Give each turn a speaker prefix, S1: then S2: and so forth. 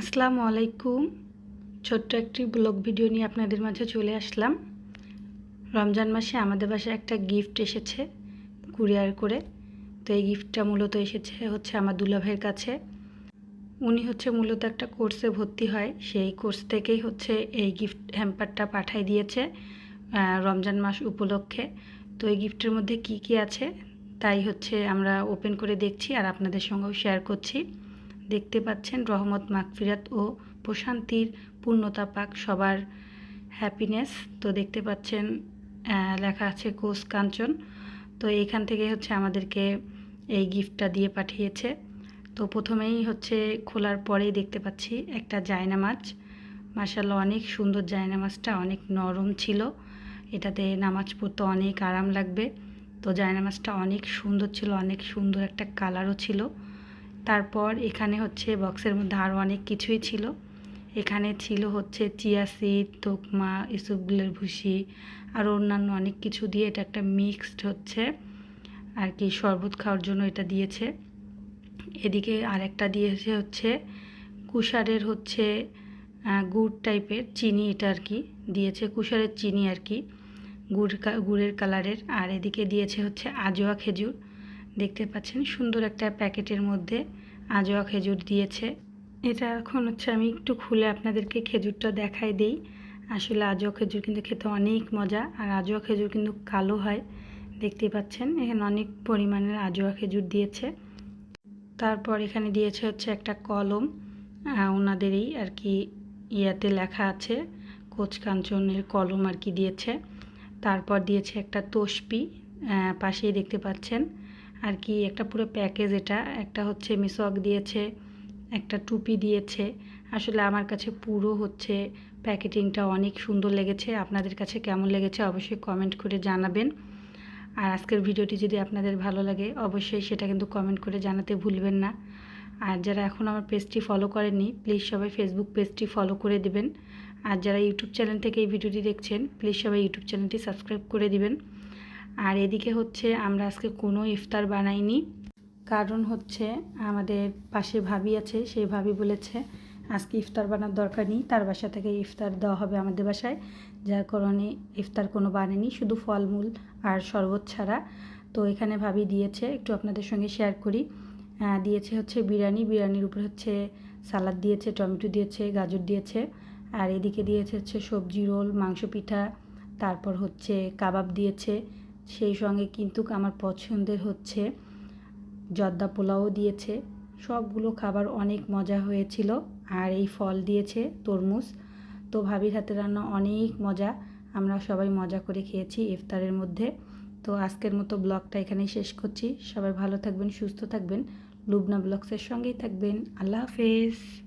S1: আসসালামু আলাইকুম। ছোট্ট একটি ব্লগ ভিডিও নিয়ে আপনাদের মাঝে চলে আসলাম। রমজান মাসে আমাদের বাসায় একটা গিফট এসেছে কুরিয়ার করে। তো এই গিফটটা মূলত এসেছে হচ্ছে আমার দুলাভাইয়ের কাছে। উনি হচ্ছে মূলত একটা কোর্সে ভর্তি হয়। সেই কোর্স থেকেই হচ্ছে এই গিফট হ্যাম্পারটা পাঠাই দিয়েছে রমজান মাস উপলক্ষে। তো এই গিফটের মধ্যে কি কি আছে তাই হচ্ছে আমরা ওপেন করে দেখছি আর আপনাদের সঙ্গেও শেয়ার করছি। দেখতে পাচ্ছেন রহমত মাগফিরাত ও প্রশান্তির পূর্ণতা পাক, সবার হ্যাপিনেস তো দেখতে পাচ্ছেন লেখা আছে কোষ কাঞ্চন। তো এইখান থেকে হচ্ছে আমাদেরকে এই গিফটটা দিয়ে পাঠিয়েছে। তো প্রথমেই হচ্ছে খোলার পরেই দেখতে পাচ্ছি একটা জায়নামাজ মাসাল্লাহ অনেক সুন্দর জায়নামাজটা অনেক নরম ছিল। এটাতে নামাজ পড়তে অনেক আরাম লাগবে। তো জায়নামাজটা অনেক সুন্দর ছিল, অনেক সুন্দর একটা কালারও ছিল। তারপর এখানে হচ্ছে বক্সের মধ্যে আরও অনেক কিছুই ছিল। এখানে ছিল হচ্ছে চিয়া সিড তোকমা ইসবগুলের ভুসি, আর অন্যান্য অনেক কিছু দিয়ে এটা একটা মিক্সড হচ্ছে। আর কি শরবত খাওয়ার জন্য এটা দিয়েছে। এদিকে আরেকটা দিয়েছে হচ্ছে কুষারের হচ্ছে গুড় টাইপের চিনি এটা আর কি দিয়েছে। কুষারের চিনি আর কি, গুড় গুড়ের কালারের আর এদিকে দিয়েছে হচ্ছে আজোয়া খেজুর। দেখতে পাচ্ছেন সুন্দর একটা প্যাকেটের মধ্যে আজোয়া খেজুর দিয়েছে। এটা এখন হচ্ছে আমি একটু খুলে আপনাদেরকে খেজুরটা দেখাই দিই। আসলে আজোয়া খেজুর কিন্তু খেতে অনেক মজা, আর আজোয়া খেজুর কিন্তু কালো হয়। দেখতেই পাচ্ছেন, এখানে অনেক পরিমাণের আজোয়া খেজুর দিয়েছে। তারপর এখানে দিয়েছে হচ্ছে একটা কলম। ওনাদেরই আর কি ইয়াতে লেখা আছে কোচ কাঞ্চনের কলম আর কি দিয়েছে। তারপর দিয়েছে একটা তসপি। পাশেই দেখতে পাচ্ছেন আর কি, একটা পুরো প্যাকেজ এটা। একটা হচ্ছে মিসক দিয়েছে, একটা টুপি দিয়েছে। আসলে আমার কাছে পুরো হচ্ছে প্যাকেটিংটা অনেক সুন্দর লেগেছে। আপনাদের কাছে কেমন লেগেছে অবশ্যই কমেন্ট করে জানাবেন। আর আজকের ভিডিওটি যদি আপনাদের ভালো লাগে, অবশ্যই সেটা কিন্তু কমেন্ট করে জানাতে ভুলবেন না। আর যারা এখন আমার পেজটি ফলো করেননি প্লিজ সবাই ফেসবুক পেজটি ফলো করে দিবেন। আর যারা ইউটিউব চ্যানেল থেকে এই ভিডিওটি দেখছেন প্লিজ সবাই ইউটিউব চ্যানেলটি সাবস্ক্রাইব করে দিবেন। আর এদিকে হচ্ছে আমরা আজকে কোনো ইফতার বানাইনি। কারণ হচ্ছে আমাদের পাশে ভাবি আছে সেই ভাবি বলেছে, আজকে ইফতার বানার দরকার নেই, তার বাসা থেকে ইফতার দেওয়া হবে আমাদের বাসায়। যার কারণে ইফতার কোনো বানেনি শুধু ফলমূল আর শরবত ছাড়া। তো এখানে ভাবি দিয়েছে, একটু আপনাদের সঙ্গে শেয়ার করি। দিয়েছে হচ্ছে বিরিয়ানি, বিরিয়ানির উপরে হচ্ছে সালাদ দিয়েছে, টমেটো দিয়েছে, গাজর দিয়েছে। আর এদিকে দিয়েছে হচ্ছে সবজি রোল, মাংস পিঠা, তারপর হচ্ছে কাবাব দিয়েছে। সেই সঙ্গে কিন্তু আমার পছন্দের হচ্ছে জর্দা পোলাও দিয়েছে। সবগুলো খাবার অনেক মজা হয়েছিল আর এই ফল দিয়েছে তরমুজ। তো ভাবির হাতে রান্না অনেক মজা। আমরা সবাই মজা করে খেয়েছি ইফতারের মধ্যে। তো আজকের মতো ব্লগটা এখানেই শেষ করছি। সবাই ভালো থাকবেন, সুস্থ থাকবেন। লুবনা ব্লগসের সঙ্গেই থাকবেন। আল্লাহ হাফেজ।